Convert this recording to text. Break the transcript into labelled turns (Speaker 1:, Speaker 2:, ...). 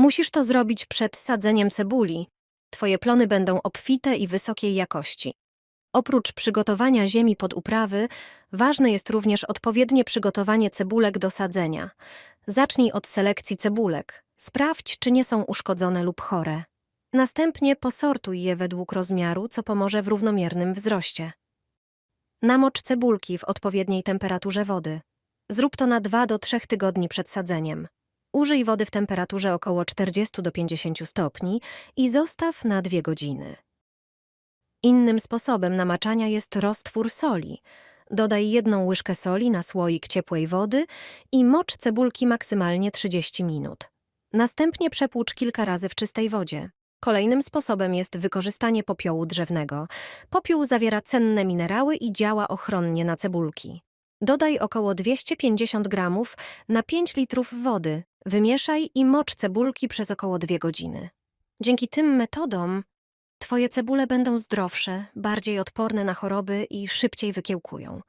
Speaker 1: Musisz to zrobić przed sadzeniem cebuli. Twoje plony będą obfite i wysokiej jakości. Oprócz przygotowania ziemi pod uprawy, ważne jest również odpowiednie przygotowanie cebulek do sadzenia. Zacznij od selekcji cebulek. Sprawdź, czy nie są uszkodzone lub chore. Następnie posortuj je według rozmiaru, co pomoże w równomiernym wzroście. Namocz cebulki w odpowiedniej temperaturze wody. Zrób to na 2 do 3 tygodni przed sadzeniem. Użyj wody w temperaturze około 40 do 50 stopni i zostaw na 2 godziny. Innym sposobem namaczania jest roztwór soli. Dodaj jedną łyżkę soli na słoik ciepłej wody i mocz cebulki maksymalnie 30 minut. Następnie przepłucz kilka razy w czystej wodzie. Kolejnym sposobem jest wykorzystanie popiołu drzewnego. Popiół zawiera cenne minerały i działa ochronnie na cebulki. Dodaj około 250 gramów na 5 litrów wody, wymieszaj i mocz cebulki przez około 2 godziny. Dzięki tym metodom Twoje cebule będą zdrowsze, bardziej odporne na choroby i szybciej wykiełkują.